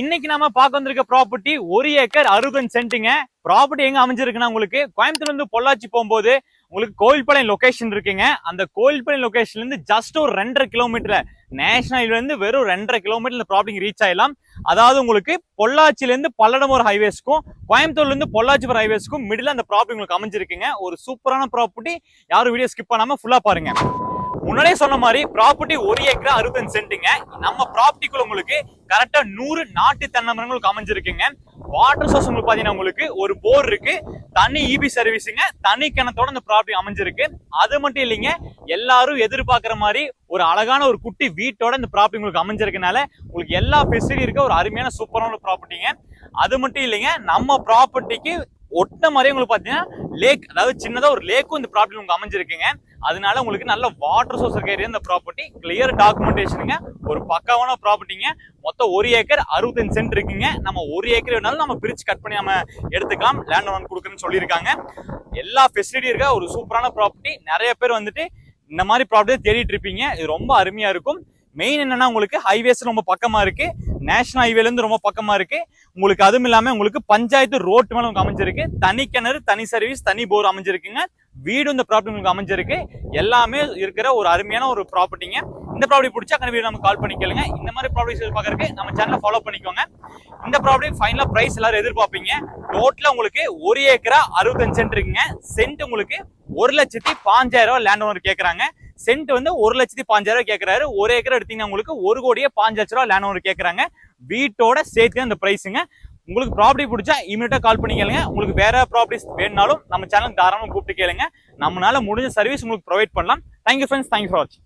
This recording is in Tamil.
இன்னைக்கு நாம பார்க்க வந்திருக்க ப்ராப்பர்ட்டி ஒரு ஏக்கர் அறுபது சென்ட்டுங்க ப்ராப்பர்ட்டி எங்க அமைஞ்சிருக்குன்னா உங்களுக்கு கோயம்புத்தூர்ல இருந்து பொள்ளாச்சி போகும்போது உங்களுக்கு கோயில்பாளையம் லொகேஷன் இருக்குங்க. அந்த கோயில்பாளையம் லொகேஷன்ல இருந்து ஜஸ்ட் ஒரு ரெண்டரை கிலோமீட்டர் நேஷனல் ஹைவேல இருந்து வெறும் ரெண்டரை கிலோமீட்டர் இந்த ப்ராப்பர்ட்டி ரீச் ஆயிடலாம். அதாவது உங்களுக்கு பொள்ளாச்சில இருந்து பல்லடமூர் ஹைவேஸ்க்கும் கோயம்புத்தூர்ல இருந்து பொள்ளாச்சி ஹைவேஸ்க்கும் மிடில் அந்த ப்ராப்பர்ட்டி உங்களுக்கு அமைஞ்சிருக்குங்க. ஒரு சூப்பரான ப்ராப்பர்ட்டி யாரும் வீடியோ ஸ்கிப் பண்ணாம ஃபுல்லா பாருங்க. முன்னாடியே சொன்ன மாதிரி ப்ராப்பர்ட்டி ஒரு ஏக்கர் அறுபத்தஞ்சு சென்ட்டுங்க நம்ம ப்ராப்பர்ட்டிக்குள்ள உங்களுக்கு கரெக்டா நூறு நாட்டு தென்னை மரங்களுக்கு அமைஞ்சிருக்குங்க வாட்டர் சோர்ஸ் உங்களுக்கு பாத்தீங்கன்னா உங்களுக்கு ஒரு போர் இருக்கு. தனி இபி சர்வீஸுங்க தனி கிணத்தோட இந்த ப்ராப்பர்ட்டி அமைஞ்சிருக்கு. அது மட்டும் இல்லைங்க எல்லாரும் எதிர்பார்க்குற மாதிரி ஒரு அழகான ஒரு குட்டி வீட்டோட இந்த ப்ராப்பர்ட்டி உங்களுக்கு அமைஞ்சிருக்கனால உங்களுக்கு எல்லா ஃபெசிலிட்டி இருக்க ஒரு அருமையான சூப்பரான ப்ராப்பர்ட்டிங்க அது மட்டும் இல்லைங்க நம்ம ப்ராப்பர்ட்டிக்கு ஒட்ட மாதிரி உங்களுக்கு பாத்தீங்கன்னா லேக் அதாவது சின்னதா ஒரு லேக்கும் இந்த ப்ராப்பர்ட்டி உங்களுக்கு அமைஞ்சிருக்குங்க. அதனால உங்களுக்கு நல்ல வாட்டர் சோர்ஸ் இருக்க ஏரியா இந்த ப்ராப்பர்ட்டி கிளியர் டாக்குமெண்டேஷனுங்க ஒரு பக்காவான ப்ராப்பர்ட்டிங்க மொத்தம் ஒரு ஏக்கர் அறுபத்தஞ்சு சென்ட் இருக்குங்க. நம்ம ஒரு ஏக்கர் வேணாலும் நம்ம பிரிச்சு கட் பண்ணி நம்ம எடுத்துக்கலாம். லேண்ட் ஒன் கொடுக்குறேன்னு சொல்லியிருக்காங்க. எல்லா ஃபெசிலிட்டியும் இருக்க ஒரு சூப்பரான ப்ராப்பர்ட்டி நிறைய பேர் வந்துட்டு இந்த மாதிரி ப்ராப்பர்ட்டி தேடிட்டு இருப்பீங்க. இது ரொம்ப அருமையா இருக்கும். மெயின் என்னன்னா உங்களுக்கு ஹைவேஸ் ரொம்ப பக்கமா இருக்கு. நேஷனல் ஹைவேல இருந்து ரொம்ப பக்கமா இருக்கு. உங்களுக்கு அதுவும் இல்லாம உங்களுக்கு பஞ்சாயத்து ரோட்டு மேலே உங்களுக்கு அமைஞ்சிருக்கு. தனி கிணறு தனி சர்வீஸ் தனி போர் அமைஞ்சிருக்குங்க. வீடும் இந்த ப்ராப்பர்ட்டி உங்களுக்கு அமைஞ்சிருக்கு. எல்லாமே இருக்கிற ஒரு அருமையான ஒரு ப்ராப்பர்ட்டிங்க இந்த ப்ராப்பர்ட்டி பிடிச்சா கண்டிப்பா நம்ம கால் பண்ணி கேளுங்க. இந்த மாதிரி ப்ராப்பர்ட்டிஸ் பார்க்கறதுக்கு நம்ம சேனலை ஃபாலோ பண்ணிக்கோங்க. இந்த ப்ராப்பர்ட்டி ஃபைனலாக ப்ரைஸ் எல்லாரும் எதிர்பார்ப்பீங்க. டோட்டலா உங்களுக்கு ஒரு ஏக்கரா அறுபத்தஞ்சு சென்ட் இருக்குங்க. சென்ட் உங்களுக்கு ஒரு லட்சத்தி பாஞ்சாயிரம் ரூபா லேண்ட் ஓனர் கேட்குறாங்க சென்ட் வந்து ஒரு லட்சத்தி பாஞ்சாயிரம் ரூபா கேக்குறாரு. ஒரு ஏக்கர் எடுத்தீங்கன்னா உங்களுக்கு ஒரு கோடியே பாஞ்சு லட்ச ரூபா லேண்ட் ஓனர் கேட்குறாங்க வீட்டோட சேர்த்து அந்த ப்ரைஸுங்க உங்களுக்கு ப்ராப்பர்ட்டி பிடிச்சா இமீடியட்டாக கால் பண்ணி கேளுங்க உங்களுக்கு வேற ப்ராப்பர்ட்டிஸ் வேணுனாலும் நம்ம சேனல் தாராளமாக கூப்பிட்டு கேளுங்க. நம்மளால முடிஞ்ச சர்வீஸ் உங்களுக்கு ப்ரொவைட் பண்ணலாம். தேங்க்யூ ஃப்ரெண்ட்ஸ் தேங்க்யூ ஃபார் வாட்சிங்